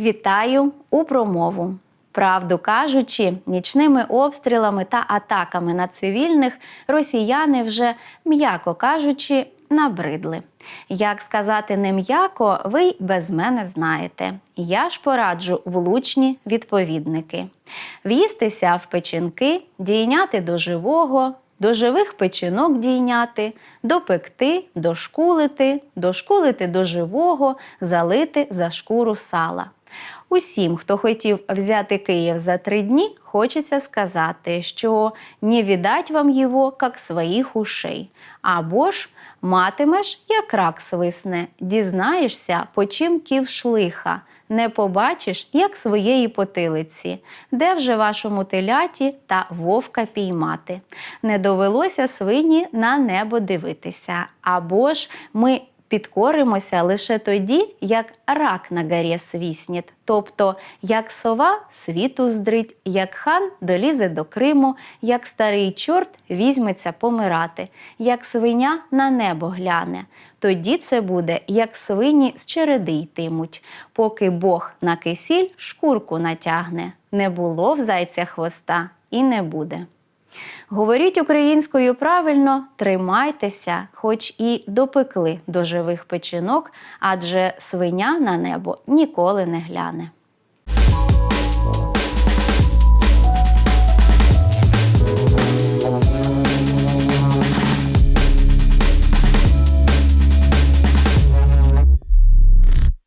Вітаю у промову. Правду кажучи, нічними обстрілами та атаками на цивільних росіяни вже, м'яко кажучи, набридли. Як сказати не м'яко, ви й без мене знаєте. Я ж пораджу влучні відповідники: в'їстися в печінки, дійняти до живого, до живих печінок дійняти, допекти, дошкулити, дошкулити до живого, залити за шкуру сала. Усім, хто хотів взяти Київ за три дні, хочеться сказати, що не віддать вам його, як своїх ушей. Або ж матимеш, як рак свисне, дізнаєшся, по чим ківш лиха, не побачиш, як своєї потилиці, де вже вашому теляті та вовка піймати. Не довелося свині на небо дивитися. Або ж ми підкоримося лише тоді, як рак на горі свісніть, тобто як сова світу здрить, як хан долізе до Криму, як старий чорт візьметься помирати, як свиня на небо гляне. Тоді це буде, як свині з череди йтимуть, поки Бог на кисіль шкурку натягне. Не було в зайця хвоста і не буде. Говоріть українською правильно, тримайтеся, хоч і допекли до живих печінок, адже свиня на небо ніколи не гляне.